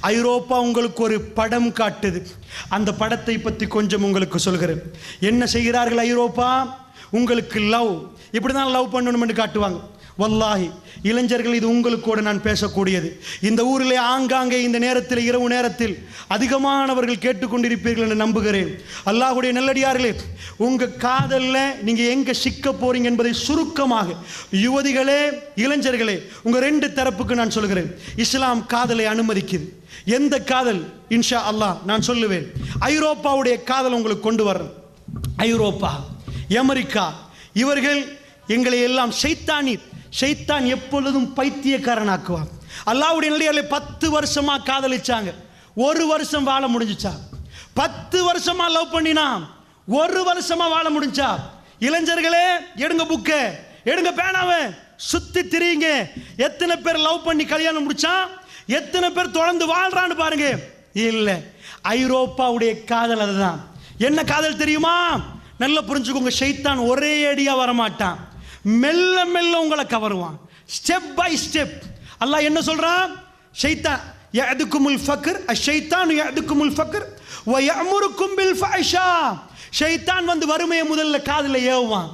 ஐரோப்பா உங்களுக்கு ஒரு படம் காட்டுது. அந்த படத்தை பற்றி கொஞ்சம் உங்களுக்கு சொல்கிறேன். என்ன செய்கிறார்கள் ஐரோப்பா? உங்களுக்கு லவ். இப்படி தான் லவ் பண்ணணும்னு காட்டுவாங்க. வல்லாஹி இளைஞர்கள் இது உங்களுக்கூட நான் பேசக்கூடியது. இந்த ஊரிலே ஆங்காங்கே இந்த நேரத்தில் இரவு நேரத்தில் அதிகமானவர்கள் கேட்டுக்கொண்டிருப்பீர்கள் என்று நம்புகிறேன். அல்லாஹ்வுடைய நல்லடியார்களே உங்கள் காதலில் நீங்கள் எங்கே சிக்க போறீங்க என்பதை சுருக்கமாக யுவதிகளே இளைஞர்களே உங்கள் ரெண்டு தரப்புக்கு நான் சொல்கிறேன் இஸ்லாம் காதலை அனுமதிக்குது. எந்த காதல்? இன்ஷா அல்லாஹ் நான் சொல்லுவேன். ஐரோப்பாவுடைய காதல் உங்களுக்கு கொண்டு வர்றேன். ஐரோப்பா அமெரிக்கா இவர்கள் எங்களை எல்லாம் சைத்தானி ஷைத்தான் எப்பொழுதும் பைத்தியக்காரனாக்குவான். அல்லாவுடைய நிலையாலே பத்து வருஷமாக காதலிச்சாங்க. ஒரு வருஷம் வாழ முடிஞ்சிச்சா? பத்து வருஷமாக லவ் பண்ணினா ஒரு வருஷமாக வாழ முடிஞ்சா? இளைஞர்களே எடுங்க புக்கு எடுங்க பேனாவை சுத்தி திரியுங்க. எத்தனை பேர் லவ் பண்ணி கல்யாணம் முடிச்சான் எத்தனை பேர் தொடர்ந்து வாழ்றான்னு பாருங்க. இல்லை ஐரோப்பாவுடைய காதல் அதுதான். என்ன காதல் தெரியுமா? நல்லா புரிஞ்சுக்கோங்க ஷைத்தான் ஒரே அடியாக வரமாட்டான். மெல்ல மெல்ல உங்களை கவருவான். ஸ்டெப் பை ஸ்டெப் அல்லாஹ் என்ன சொல்றான் ஷைத்தான் யஅதுக்குமுல் ஃபக்ர் அஷைத்தான் யஅதுக்குமுல் ஃபக்ர் வ யஅமுருக்கும் பில் ஃபஹ்ஷா. ஷைத்தான் வந்து வறுமையை முதல்ல காதுல ஏவுவான்.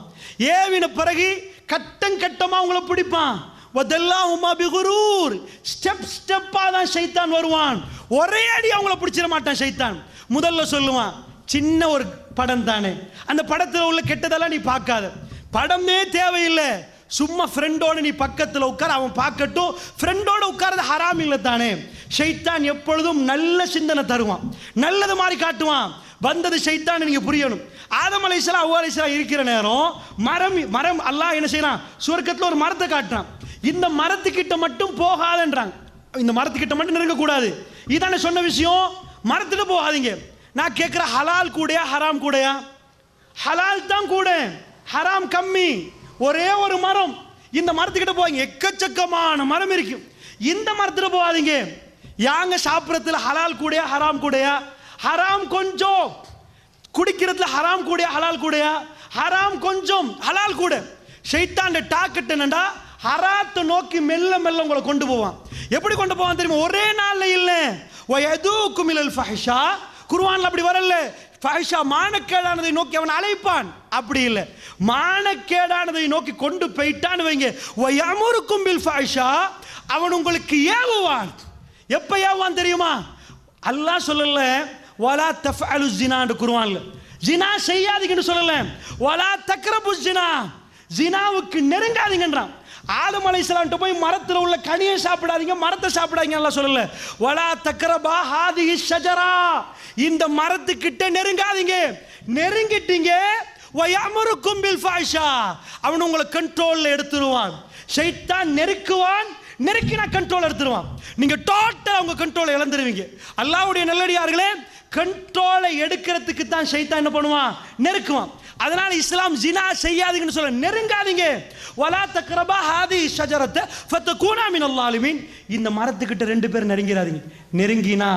ஏவின பிறகு கட்டம் கட்டமா உங்களை பிடிப்பான். வதல்லாஹுமா பிகுரூர். ஸ்டெப் ஸ்டெப்பாக தான் ஷைத்தான் வருவான். ஒரே அடி அவங்கள பிடிச்சிட மாட்டான் ஷைத்தான். முதல்ல சொல்லுவான் சின்ன ஒரு படம் தானே அந்த படத்தில் உள்ள கெட்டதெல்லாம் நீ பார்க்காத. படமே தேவையில்லை. சும்மா ஃப்ரெண்டோட நீ பக்கத்தில் உட்கார் அவன் பார்க்கட்டும். ஃப்ரெண்டோட உட்கார்றது ஹராம் இல்லை தானே. ஷைத்தான் எப்பொழுதும் நல்ல சிந்தனை தருவான். நல்லது மாதிரி காட்டுவான். வந்தது ஷைத்தான் நீங்கள் புரியணும். ஆதம் அலைசலாம் அவ்வா அலைசலாம் இருக்கிற நேரம் மரம் மரம் அல்லாஹ் என்ன செய்யறான்? சுவர்க்கத்தில் ஒரு மரத்தை காட்டுறான். இந்த மரத்துக்கிட்ட மட்டும் போகாதன்றாங்க. இந்த மரத்துக்கிட்ட மட்டும் நெருங்கக்கூடாது இதானே சொன்ன விஷயம்? மரத்துட்டு போகாதீங்க. நான் கேட்குற ஹலால் கூடயா ஹராம் கூடயா? ஹலால் தான் கூட ஹராம் கம்மி. ஒரே ஒரு மரம். இந்த மரத்துக்கிட்ட போவாங்க எக்கச்சக்கமான மரம் இருக்கு. இந்த மரத்துல போகாதீங்க. யாங்க சாப்பிட்றதுல ஹலால் கூடயா ஹராம் கூடயா? ஹராம் கொஞ்சம். குடிக்கிறதுல ஹராம் கூடயா ஹலால் கூடயா? ஹராம் கொஞ்சம் ஹலால் கூட. ஷைத்தாண்ட டாக்கெட் என்னண்டா ஹராத்தை நோக்கி மெல்ல மெல்ல உங்களை கொண்டு போவான். எப்படி கொண்டு போவான் தெரியுமா? ஒரே நாள்ல இல்ல. வயதூக்கும் குமிழல் ஃபஹிஷா. குர்வானில் அப்படி வரல. ஃபஹ்ஷா மானக்கேடானதை நோக்கி அவன் அழைப்பான். அப்படி இல்லை. மானக்கேடானதை நோக்கி கொண்டு போயிட்டான்னு வைங்க. வயமுருக்கும் பில் ஃபஹ்ஷா அவன் உங்களுக்கு ஏவுவான். எப்போ ஏவுவான் தெரியுமா? அல்லாஹ் சொல்லல வலா தஃஅலு ஜினான்னு கூறுவான்ல. ஜினா செய்யாதீங்கன்னு சொல்லல. வலா தக்ரபு ஜினா ஜினாவுக்கு நெருங்காதீங்கன்றான். ஆதம் அலைஹிஸ்ஸலாம்ட்ட போய் மரத்தில் உள்ள கனியை சாப்பிடாதீங்க மரத்தை சாப்பிடாதீங்க எல்லாம் சொல்லல. வலா தக்கரபா ஹாதி ஷஜரா. இந்த மரத்துக்கிட்ட நெருங்காதீங்க. நெருங்கிட்டீங்க. வயமுருக்கும் கும்பில் ஃபாஷா அவன் உங்களை கண்ட்ரோலில் எடுத்துருவான். ஷைத்தான் நெருக்குவான் நெருக்கினா கண்ட்ரோல் எடுத்துருவான். நீங்க டோட்டல் அவங்க கண்ட்ரோலை இழந்துருவீங்க. அல்லாவுடைய நல்லடியார்களே கண்ட்ரோலை எடுக்கிறதுக்கு தான் ஷைத்தான் என்ன பண்ணுவான்? நெருக்குவான். அதனால இஸ்லாம் ஜினா செய்யாதீங்கன்னு சொல்ல நெருங்காதீங்க. வலா தக்ரபா ஹாதி ஷஜரத்தை ஃபத்தகூனா கூனாமின் அல்லாலுமீன் இந்த மரத்துக்கிட்ட ரெண்டு பேர் நெருங்கிறாதீங்க. நெருங்கினா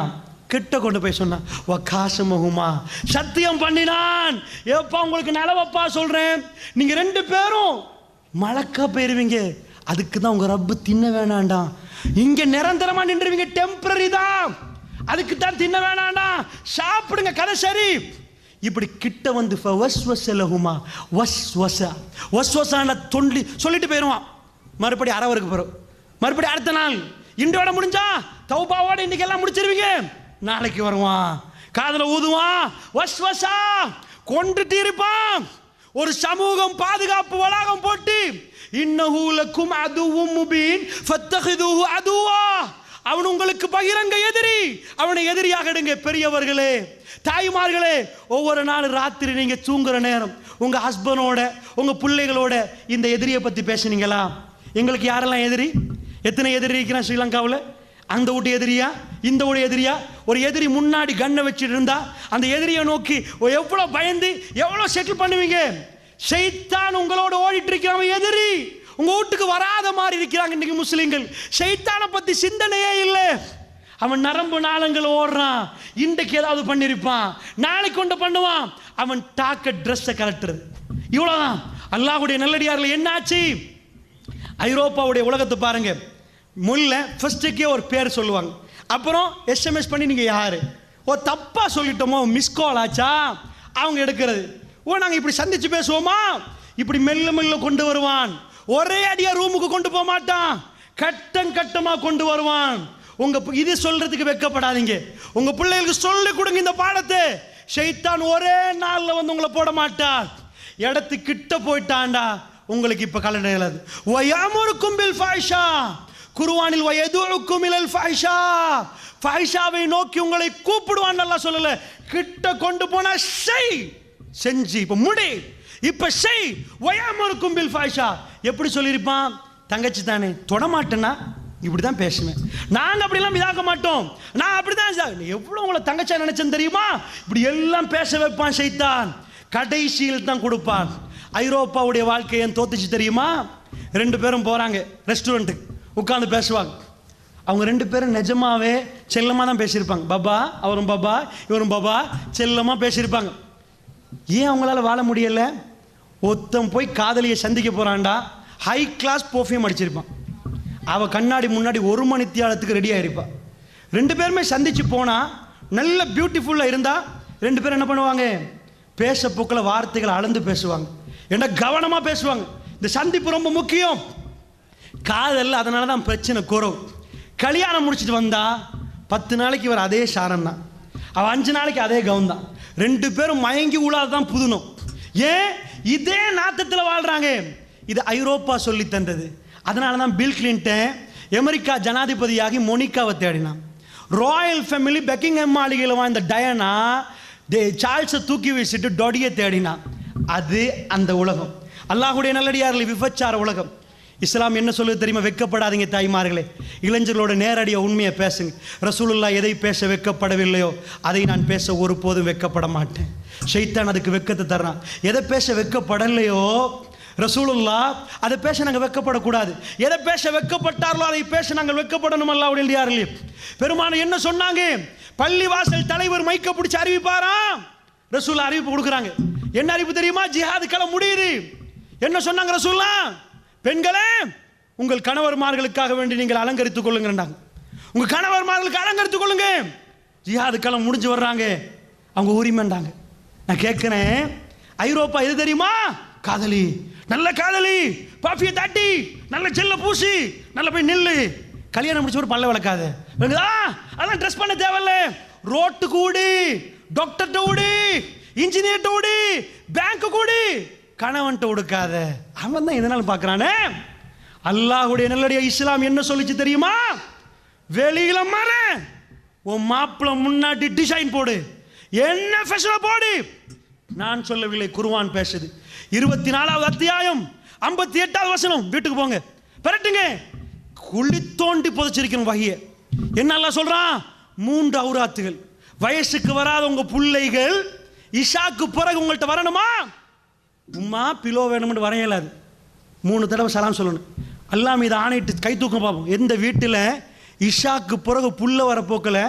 கிட்ட கொண்டு போய் சொன்னான் வக்காசமகுமா சத்தியம் பண்ணினான். எப்பா உங்களுக்கு நலவப்பா சொல்கிறேன் நீங்கள் ரெண்டு பேரும் மழக்க போயிருவீங்க. அதுக்கு தான் உங்கள் ரப்பு தின்ன வேணாண்டாம் இங்கே நிரந்தரமாக நின்றுவீங்க டெம்பரரி தான். அதுக்கு தான் தின்ன வேணாண்டாம் சாப்பிடுங்க கதை சரி. இப்படி கிட்ட வந்து வஸ்வசலகுமா. வஸ்வச. வஸ்வசான தொண்டி சொல்லிட்டு போயிடுவான் மறுபடி அறவருக்கு போகிறோம் மறுபடி அடுத்த நாள். இன்றோட முடிஞ்சா தௌபாவோட இன்னைக்கு எல்லாம் முடிச்சிருவீங்க. நாளைக்கு வருவான். காதில் ஊதுவான். வஸ்வசா. கொண்டுட்டு இருப்பான். ஒரு சமூகம் பாதுகாப்பு வளாகம் போட்டு. இன்னஹூலக்கும் அதுவும் முபீன். ஃபத்தஹிதுஹு அதுவா. அவன் உங்களுக்கு பகிரங்க எதிரி. அவனை எதிரியாக எடுங்க பெரியவர்களே. தாய்மார்களே ஒவ்வொரு நாள் ராத்திரி நீங்க தூங்குற நேரம். உங்க ஹஸ்பண்டோட உங்க பிள்ளைகளோட இந்த எதிரியை பத்தி பேசுனீங்களா? எங்களுக்கு யாரெல்லாம் எதிரி? எத்தனை எதிரி இருக்கிறான் ஸ்ரீலங்காவில்? அந்த வீட்டு எதிரியா? இந்த வீடு எதிரியா? ஒரு எதிரி முன்னாடி கண்ணை வச்சுட்டு இருந்தா அந்த எதிரியை நோக்கி எவ்வளோ பயந்து எவ்வளோ செட்டில் பண்ணுவீங்க? ஷைத்தான் உங்களோட ஓடிட்டு இருக்கிறவன் எதிரி. உங்க வீட்டுக்கு வராத மாதிரி இருக்கிறாங்க இன்னைக்கு முஸ்லீம்கள். செய்தானை பத்தி சிந்தனையே இல்லை. அவன் நரம்பு நாளங்கள் ஓடுறான். இன்றைக்கு ஏதாவது பண்ணியிருப்பான் நாளைக்கு கொண்டு பண்ணுவான். அவன் டாக்க ட்ரெஸ்ஸை கலட்டுறது இவ்வளோதான் அல்லாஹுடைய நல்லடியார்கள் என்னாச்சு? ஐரோப்பாவுடைய உலகத்தை பாருங்க. முல்ல ஃபஸ்ட்டுக்கே ஒரு பேர் சொல்லுவாங்க. அப்புறம் எஸ்எம்எஸ் பண்ணி நீங்கள் யார்? ஓ தப்பாக சொல்லிட்டோமோ மிஸ் கால் ஆச்சா? அவங்க எடுக்கிறது. ஓ நாங்கள் இப்படி சந்திச்சு பேசுவோமா? இப்படி மெல்ல மெல்ல கொண்டு வருவான். ஒரே அடியாக ரூமுக்கு கொண்டு போக மாட்டான். கட்டம் கட்டமாக கொண்டு வருவான். உங்கள் இது சொல்கிறதுக்கு வெக்கப்படாதீங்க. உங்கள் பிள்ளைகளுக்கு சொல்லி கொடுங்க இந்த பாடத்தை. ஷைத்தான் ஒரே நாளில் வந்து உங்களை போட மாட்டான் இடத்து கிட்ட போயிட்டான்டா. உங்களுக்கு இப்போ கலண்டர் எழுது. வயாமுருக்கும் பில் ஃபாயிஷா. குருவானில் வயதுக்கும் இலல் ஃபாயிஷா ஃபாயிஷாவை நோக்கி உங்களை கூப்பிடுவான் நல்லா சொல்லல. கிட்ட கொண்டு போனா செய். செஞ்சு இப்போ முடி. இப்ப செய். வயாமுருக்கும் பில் ஃபாயிஷா எப்படி சொல்லியிருப்பான்? தங்கச்சி தானே. தொடமாட்டேன்னா இப்படி தான் பேசுவேன். நாங்கள் அப்படிலாம் இதாக்க மாட்டோம். நான் அப்படி தான் எவ்வளோ உங்களை தங்கச்சா நினைச்சேன் தெரியுமா? இப்படி எல்லாம் பேச வைப்பான் செய்தான் கடைசியில் தான் கொடுப்பான். ஐரோப்பாவுடைய வாழ்க்கையை தோத்துச்சு தெரியுமா? ரெண்டு பேரும் போகிறாங்க ரெஸ்டாரண்ட்டுக்கு. உட்காந்து பேசுவாங்க. அவங்க ரெண்டு பேரும் நிஜமாவே செல்லமாக தான் பேசியிருப்பாங்க. பாபா அவரும் பாபா இவரும் பாபா செல்லமாக பேசியிருப்பாங்க. ஏன் அவங்களால வாழ முடியலை? ஒருத்தன் போய் காதலியை சந்திக்க போகிறான்டா ஹை கிளாஸ் பர்ஃப்யூம் அடிச்சிருப்பான். அவள் கண்ணாடி முன்னாடி ஒரு மணி தியாலத்துக்கு ரெடி ஆகிருப்பாள் ரெண்டு பேருமே சந்திச்சு போனால் நல்ல பியூட்டிஃபுல்லாக இருந்தால் ரெண்டு பேரும் என்ன பண்ணுவாங்க? பேச போக்கில் வார்த்தைகளை அளந்து பேசுவாங்க. ஏன்னா கவனமாக பேசுவாங்க. இந்த சந்திப்பு ரொம்ப முக்கியம். காதல் அதனால தான் பிரச்சனை குறவு. கல்யாணம் முடிச்சுட்டு வந்தால் பத்து நாளைக்கு இவர் அதே சாரம் தான் அவள் அஞ்சு நாளைக்கு அதே கவுன் தான் ரெண்டு பேரும் மயங்கி உழாதான் புதுணும். ஏன்? இதே நாத்தத்தில் வாழ்கிறாங்க இது ஐரோப்பா சொல்லி தந்தது. அதனால தான் பில் கிளின்டன் அமெரிக்கா ஜனாதிபதியாகி மோனிகாவை தேடினான். ராயல் ஃபேமிலி பெக்கிங்ஹாம் மாளிகையில் வாழ்ந்த டயனா டே சார்ல்ஸை தூக்கி வீசிட்டு டொடியை தேடினான். அது அந்த உலகம். அல்லாஹுடைய நல்லடியார்கள் விபச்சார உலகம். இஸ்லாம் என்ன சொல்லுது தெரியுமா? வெக்கப்படாதீங்க தாய்மார்களே. இளைஞர்களோட நேரடியாக உண்மையை பேசுங்க. ரசூலுல்லா எதை பேச வெக்கப்படவில்லையோ அதை நான் பேச ஒருபோதும் வெக்கப்பட மாட்டேன். ஷைத்தான் அதுக்கு வெக்கத்தை தர்றான். எதை பேச வெக்கப்படலையோ ரசூலுல்லா அதை பேச நாங்கள் வெக்கப்படக்கூடாது. எதை பேச வெக்கப்பட்டார்களோ அதை பேச நாங்கள் வெக்கப்படணும் அல்லாவுடைய யாரிலே பெருமானம் என்ன சொன்னாங்க? பள்ளிவாசல் தலைவர் மைக்க பிடிச்சி அறிவிப்பாராம் ரசூல்லா அறிவிப்பு கொடுக்குறாங்க. என்ன அறிவிப்பு தெரியுமா? ஜிஹாது களம் முடியுது. என்ன சொன்னாங்க ரசூல்லா பெண்களே உங்கள் கணவர்மார்களுக்காக வேண்டி நீங்கள் அலங்கரித்துக் கொள்ளுங்கன்றாங்க உங்கள் கணவர்மார்களுக்கு அலங்கரித்துக் கொள்ளுங்க. ஜிஹாது களம் முடிஞ்சு வர்றாங்க. அவங்க உரிமைண்டாங்க நான் கேட்குறேன் ஐரோப்பா எது தெரியுமா? காதலி. நல்ல காதலி. பாஃபியை தாட்டி நல்ல செல்ல பூசி நல்ல போய் நில்லு. கல்யாணம் முடிச்ச ஒரு பல்ல விளக்காது. விளங்குதா அதான் ட்ரெஸ் பண்ண தேவையில்ல. ரோட்டு கூடி டாக்டர் ஓடி இன்ஜினியர் ஓடி பேங்க் கூடி கணவன்ட்ட கொடுக்காத அவன் தான் எதனால பார்க்கறானே அல்லாஹ்வுடைய நல்லடைய இஸ்லாம் என்ன சொல்லிச்சு தெரியுமா? வெளியில மற. உன் மாப்பிள்ள முன்னாடி டிசைன் போடு. என்ன ஃபேஷனை போடு? நான் சொல்லவில்லை குருவான் பேசுது. இருபத்தி நாலாவது அத்தியாயம் ஐம்பத்தி எட்டாவது வசனம். வீட்டுக்கு போங்க. பெரட்டுங்க. குழி தோண்டி புதைச்சிருக்கணும் வகைய. என்னெல்லாம் சொல்றான்? மூன்று அவுராத்துகள். வயசுக்கு வராத உங்க பிள்ளைகள் இஷாக்கு பிறகு உங்கள்கிட்ட வரணுமா? உம்மா பிலோ வேணும்னு வரையலாது மூணு தடவை சலாம் சொல்லணும். அல்லாம இதை ஆணையிட்டு கை தூக்கம் பார்ப்போம் எந்த வீட்டில் இஷாக்கு பிறகு புல்ல வர போக்கில்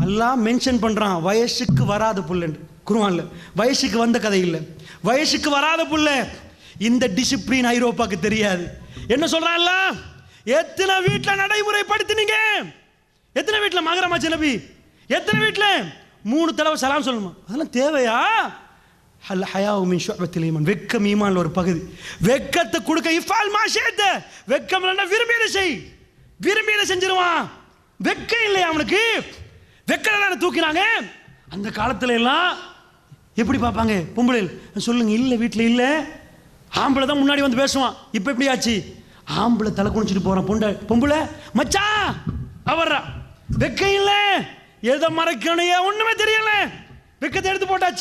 எல்லாம் மென்ஷன் பண்ணுறான் வயசுக்கு வராத புல்லுன்னு. குருவான்ல வயசுக்கு வந்த கதை இல்லை. வயசுக்கு வராத புல்ல. இந்த டிசிப்ளின் ஐரோப்பாக்கு தெரியாது. என்ன சொல்றான் எத்தனை வீட்டில் நடைமுறைப்படுத்தினீங்க? எத்தனை வீட்டில் மகரமாச்சு நபி? எத்தனை வீட்டில் மூணு தடவை சலாம் சொல்லணுமா? அதெல்லாம் தேவையா? ஹல் ஹயாவு மின் ஷுஅபத்தில் ஈமான் வெக்கம் ஈமான்ல ஒரு பகுதி. வெக்கத்தை கொடுக்க இஃபால் மா ஷேத்த வெக்கம் இல்லைன்னா விரும்பியில செய். விரும்பியில செஞ்சிருவான். வெக்கம் இல்லையா அவனுக்கு? வெக்கம் தூக்கினாங்க? அந்த காலத்துல எல்லாம் எப்படி பார்ப்பாங்க? பொம்பளை சொல்லுங்க இல்லை வீட்டில் இல்லை. ஆம்பளை தான் முன்னாடி வந்து பேசுவான். இப்போ எப்படி ஆச்சு? ஆம்பளை தலை குனிச்சிட்டு போகிறான் பொண்டை. பொம்பளை மச்சா அவர்றா. வெக்கம் இல்லை. எதை மறைக்கணையா ஒன்றுமே தெரியல. வெக்கத்தை எடுத்து போட்டாச்சு.